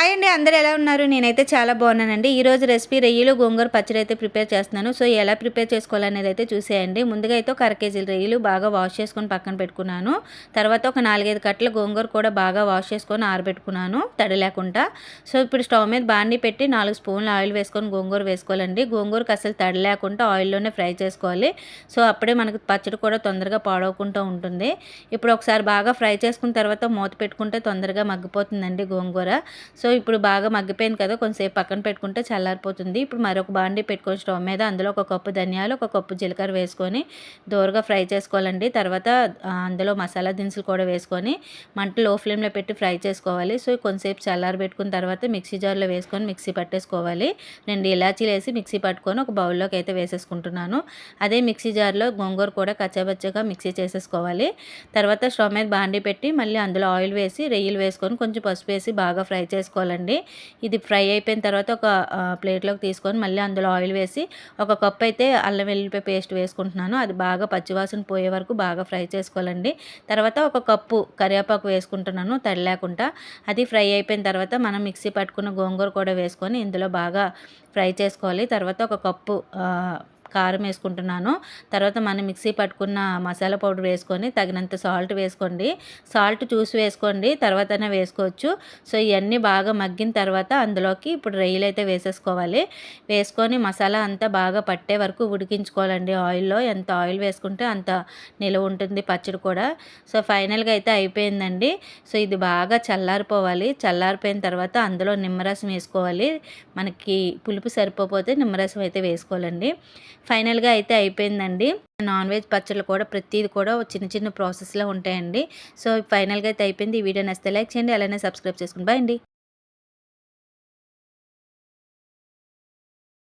Hi అండి అందరూ ఎలా ఉన్నారు? నేనైతే చాలా బాగున్నానండి. ఈరోజు రెసిపీ రొయ్యలు గోంగూర పచ్చడి అయితే ప్రిపేర్ చేస్తున్నాను. సో ఎలా ప్రిపేర్ చేసుకోవాలనేది అయితే చూసేయండి. ముందుగా అయితే ఒక అర కేజీల రొయ్యలు బాగా వాష్ చేసుకొని పక్కన పెట్టుకున్నాను. తర్వాత ఒక నాలుగైదు కట్టల గోంగూర కూడా బాగా వాష్ చేసుకొని ఆరబెట్టుకున్నాను తడి లేకుండా. సో ఇప్పుడు స్టవ్ మీద బాండి పెట్టి నాలుగు స్పూన్లు ఆయిల్ వేసుకొని గోంగూర వేసుకోవాలండి. గోంగూరకు అసలు తడి లేకుండా ఆయిల్లోనే ఫ్రై చేసుకోవాలి. సో అప్పుడే మనకు పచ్చడి కూడా తొందరగా పాడవకుండా ఉంటుంది. ఇప్పుడు ఒకసారి బాగా ఫ్రై చేసుకున్న తర్వాత మూత పెట్టుకుంటే తొందరగా మగ్గిపోతుందండి గోంగూర. సో ఇప్పుడు బాగా మగ్గిపోయింది కదా కొంచెంసేపు పక్కన పెట్టుకుంటే చల్లారిపోతుంది. ఇప్పుడు మరొక బాండీ పెట్టుకొని స్టవ్ మీద అందులో ఒక కప్పు ధనియాలు ఒక కప్పు జీలకర్ర వేసుకొని దోరగా ఫ్రై చేసుకోవాలండి. తర్వాత అందులో మసాలా దినుసులు కూడా వేసుకొని మంట లో ఫ్లేమ్లో పెట్టి ఫ్రై చేసుకోవాలి. సో కొంచెంసేపు చల్లారి పెట్టుకున్న తర్వాత మిక్సీ జార్లో వేసుకొని మిక్సీ పట్టేసుకోవాలి. రెండు ఇలాచీలు వేసి మిక్సీ పట్టుకొని ఒక బౌల్లోకి అయితే వేసేసుకుంటున్నాను. అదే మిక్సీ జార్లో గోంగూర కూడా కచ్చాబచ్చగా మిక్సీ చేసేసుకోవాలి. తర్వాత స్టవ్ మీద బాండీ పెట్టి మళ్ళీ అందులో ఆయిల్ వేసి రెయ్యిలు వేసుకొని కొంచెం పసుపు వేసి బాగా ఫ్రై చేసుకోవాలి. చేసుకోవాలండి ఇది ఫ్రై అయిపోయిన తర్వాత ఒక ప్లేట్లోకి తీసుకొని మళ్ళీ అందులో ఆయిల్ వేసి ఒక కప్ అయితే అల్లం వెల్లిపాయ పేస్ట్ వేసుకుంటున్నాను. అది బాగా పచ్చివాసన పోయే వరకు బాగా ఫ్రై చేసుకోవాలండి. తర్వాత ఒక కప్పు కరివేపాకు వేసుకుంటున్నాను తడి లేకుండా అది ఫ్రై అయిపోయిన తర్వాత మనం మిక్సీ పట్టుకున్న గోంగూర కూడా వేసుకొని ఇందులో బాగా ఫ్రై చేసుకోవాలి. తర్వాత ఒక కప్పు కారం వేసుకుంటున్నాను. తర్వాత మనం మిక్సీ పట్టుకున్న మసాలా పౌడర్ వేసుకొని తగినంత సాల్ట్ వేసుకోండి. సాల్ట్ చూసి వేసుకోండి తర్వాతనే వేసుకోవచ్చు. సో ఇవన్నీ బాగా మగ్గిన తర్వాత అందులోకి ఇప్పుడు రొయ్యలు అయితే వేసేసుకోవాలి. వేసుకొని మసాలా అంతా బాగా పట్టే వరకు ఉడికించుకోవాలండి ఆయిల్లో. ఎంత ఆయిల్ వేసుకుంటే అంత నిలువ ఉంటుంది పచ్చడి కూడా. సో ఫైనల్గా అయితే అయిపోయిందండి. సో ఇది బాగా చల్లారిపోవాలి. చల్లారిపోయిన తర్వాత అందులో నిమ్మరసం వేసుకోవాలి. మనకి పులుపు సరిపోతే నిమ్మరసం అయితే వేసుకోవాలండి. ఫైనల్గా అయితే అయిపోయిందండి. నాన్ వెజ్ పచ్చళ్ళు కూడా ప్రతిది కూడా చిన్న చిన్న ప్రాసెస్లో ఉంటాయండి. సో ఫైనల్గా అయితే అయిపోయింది. ఈ వీడియో నచ్చితే లైక్ చేయండి. అలానే సబ్స్క్రైబ్ చేసుకోండి బాయ్ అండి.